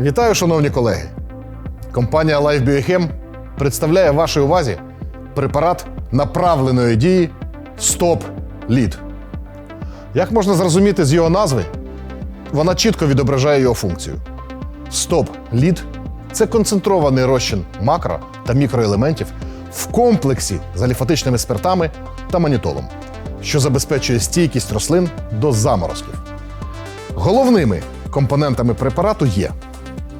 Вітаю, шановні колеги! Компанія Life Biochem представляє вашій увазі препарат направленої дії Стоп Лід. Як можна зрозуміти з його назви, вона чітко відображає його функцію. Стоп Лід це концентрований розчин макро та мікроелементів в комплексі з аліфатичними спиртами та манітолом, що забезпечує стійкість рослин до заморозків. Головними компонентами препарату є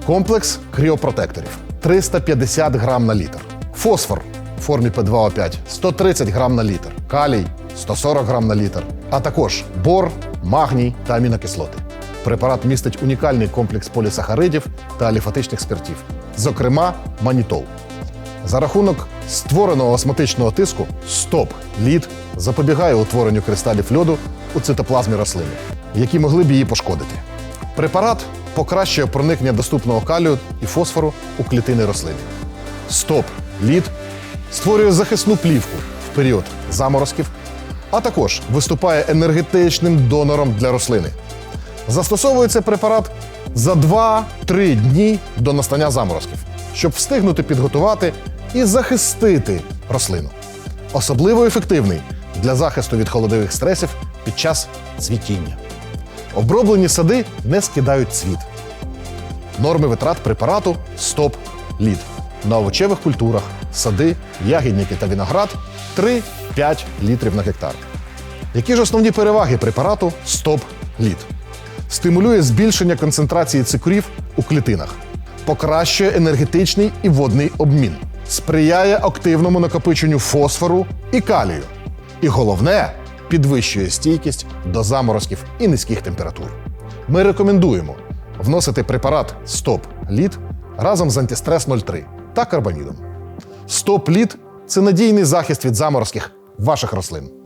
комплекс кріопротекторів 350 грам на літр, фосфор в формі P2O5 130 грам на літр, калій 140 грам на літр, а також бор, магній та амінокислоти. Препарат містить унікальний комплекс полісахаридів та аліфатичних спиртів, зокрема манітол. За рахунок створеного осмотичного тиску стоп лід запобігає утворенню кристалів льоду у цитоплазмі рослини, які могли б її пошкодити. Препарат покращує проникнення доступного калію і фосфору у клітини рослини. Стоп лід створює захисну плівку в період заморозків, а також виступає енергетичним донором для рослини. Застосовується препарат за 2-3 дні до настання заморозків, щоб встигнути підготувати і захистити рослину. Особливо ефективний для захисту від холодових стресів під час цвітіння. Оброблені сади не скидають цвіт. Норми витрат препарату Стоп Лід. На овочевих культурах сади, ягідники та виноград 3-5 літрів на гектар. Які ж основні переваги препарату Стоп Лід? Стимулює збільшення концентрації цикурів у клітинах, покращує енергетичний і водний обмін, сприяє активному накопиченню фосфору і калію. І головне, підвищує стійкість до заморозків і низьких температур. Ми рекомендуємо вносити препарат Стоп Лід разом з антистрес 03 та карбамідом. Стоп Лід це надійний захист від заморозків ваших рослин.